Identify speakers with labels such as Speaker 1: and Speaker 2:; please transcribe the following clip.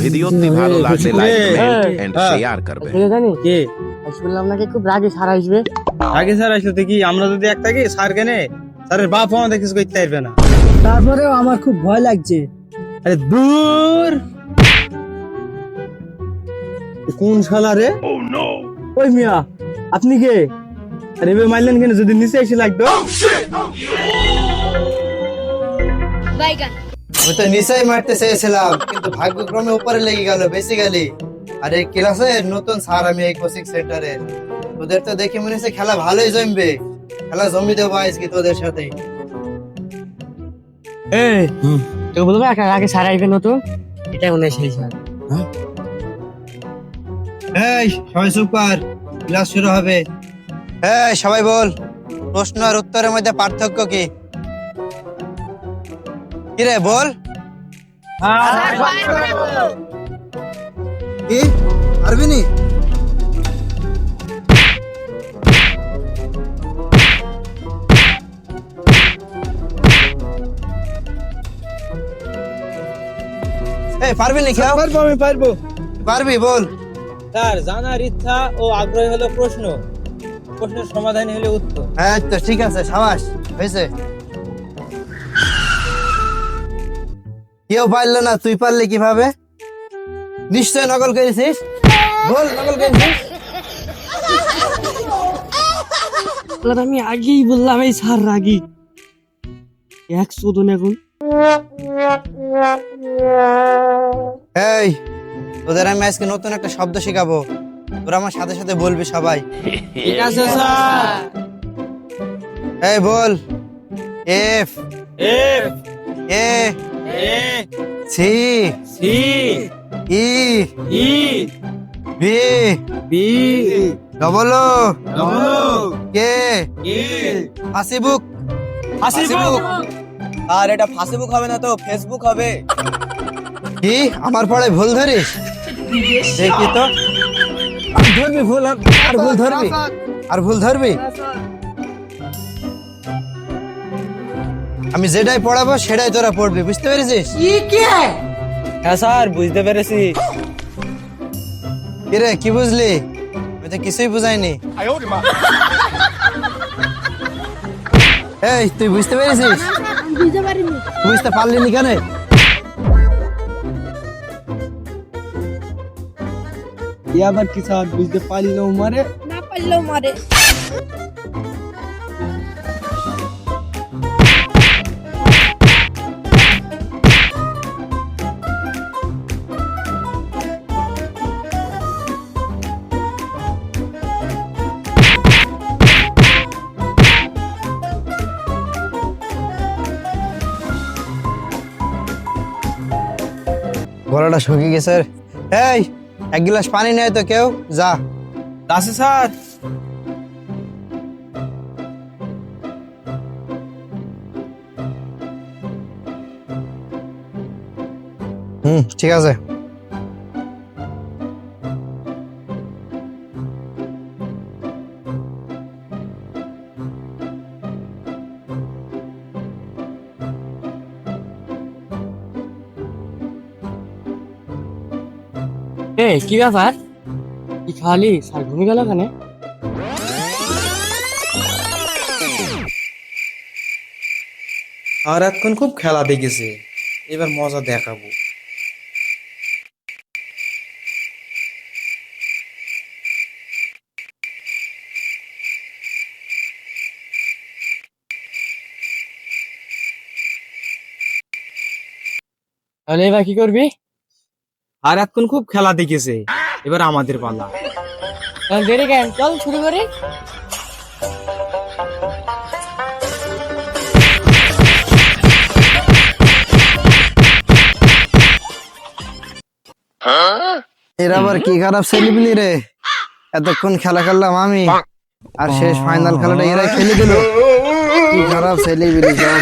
Speaker 1: ভিডিওটি ভালো লাগলে লাইক কমেন্ট এন্ড। শেয়ার করবেন
Speaker 2: কে?
Speaker 3: বললাম আপনাকে খুব রাগে সারা আসবে।
Speaker 2: আগে স্যার আসলে কি? আমরা যদি এক থাকি স্যার কেনে? স্যারের বাপ আমাদের কিছু করতে পারবে না।
Speaker 3: তারপরেও আমার খুব ভয় লাগছে।
Speaker 2: আরে দূর! কোন শালা রে?
Speaker 3: ওই মিয়া আপনি কে?
Speaker 2: আরে এবার মারলেন কেন? যদি নিচে এসে লাগতো।
Speaker 4: বাইগান
Speaker 5: আমি তো নিচাই মারতে চেয়েছিলাম কিন্তু ভাগ্যক্রমে উপরে লেগে গেল বেসিক্যালি আর এই ক্লাসে নতুন স্যার আমি এই কোচিং সেন্টারে তোদের তো দেখে মনে হচ্ছে খেলা ভালোই জমবে। খেলা জমি দেবো আজকে তোদের সাথে।
Speaker 3: এই তো বলব একটা রাগে সারা আসবে নতুন। এটা মনে হয় সেই স্যার।
Speaker 5: এই সবাই চুপ কর ক্লাস শুরু হবে। এই সবাই বল প্রশ্ন আর উত্তরের মধ্যে পার্থক্য কি? কি রে বল। কি? পারবি নি পারবি নি
Speaker 2: পারব আমি পারব।
Speaker 5: পারবি বল।
Speaker 2: স্যার জানার ইচ্ছা ও আগ্রহ হলো প্রশ্ন। প্রশ্নের সমাধান হলো উত্তর।
Speaker 5: হ্যাঁ তো ঠিক আছে সাবাস হয়েছে। কেউ পারল না তুই পারলি কীভাবে? নিশ্চয় নকল করেছিস? বল নকল করেছিস?
Speaker 3: আমি আগেই বললাম এই স্যার রাগি। একশো তো এখন।
Speaker 5: এই তোদের আমি আজকে নতুন একটা শব্দ শেখাবো। তোরা আমার সাথে সাথে বলবি সবাই।
Speaker 2: ঠিক আছে স্যার।
Speaker 5: এই বল। F.
Speaker 2: F.
Speaker 5: A. C
Speaker 2: C
Speaker 5: E
Speaker 2: E
Speaker 5: B
Speaker 2: B
Speaker 5: double O
Speaker 2: double
Speaker 5: K
Speaker 2: E
Speaker 5: হাসিবুক
Speaker 2: হাসিবুক
Speaker 5: আর এটা ফেসবুক হবে না তো ফেসবুক হবে কি আমার পড়ে ভুল ধরিস দেখি তো আর ধরবি ভুল আর ভুল ধরবি আর ভুল ধরবি আমি যেটাই পড়াবো সেটাই তোরা পড়বি বুঝতে পেরেছিস?
Speaker 2: হ্যাঁ স্যার বুঝতে পেরেছি।
Speaker 5: কিরে কি বুঝলি? আমি তো কিছুই বুঝাইনি। এই তুই বুঝতে পেরেছিস?
Speaker 4: বুঝতে
Speaker 5: পারলি নি কেন
Speaker 2: আবার কি স্যার বুঝতে পারল মারে
Speaker 4: না পারলেও মারে।
Speaker 5: গলাটা শুকিয়ে গেছে। এই এক গ্লাস পানি নেয় তো কেউ? যা।
Speaker 2: আছে স্যার।
Speaker 5: হুম ঠিক আছে।
Speaker 3: এই কি ব্যাপার? কি খালি স্যার ঘুমিয়ে গেল ওখানে
Speaker 2: আর এখন খুব খেলা দেখেছে এবার মজা দেখাবো।
Speaker 3: তাহলে এবার কি করবি?
Speaker 2: আর এখন খুব খেলা দেখেছে। এবার আমাদের পালা।
Speaker 3: দেরি কেন? চল শুরু করি।
Speaker 5: এর আবার কি খারাপ ছেলেপিলি রে? এতক্ষণ খেলা খেললাম আমি। আর শেষ ফাইনাল খেলাটা এরাই খেলে দিল। কি খারাপ ছেলেপিলি সব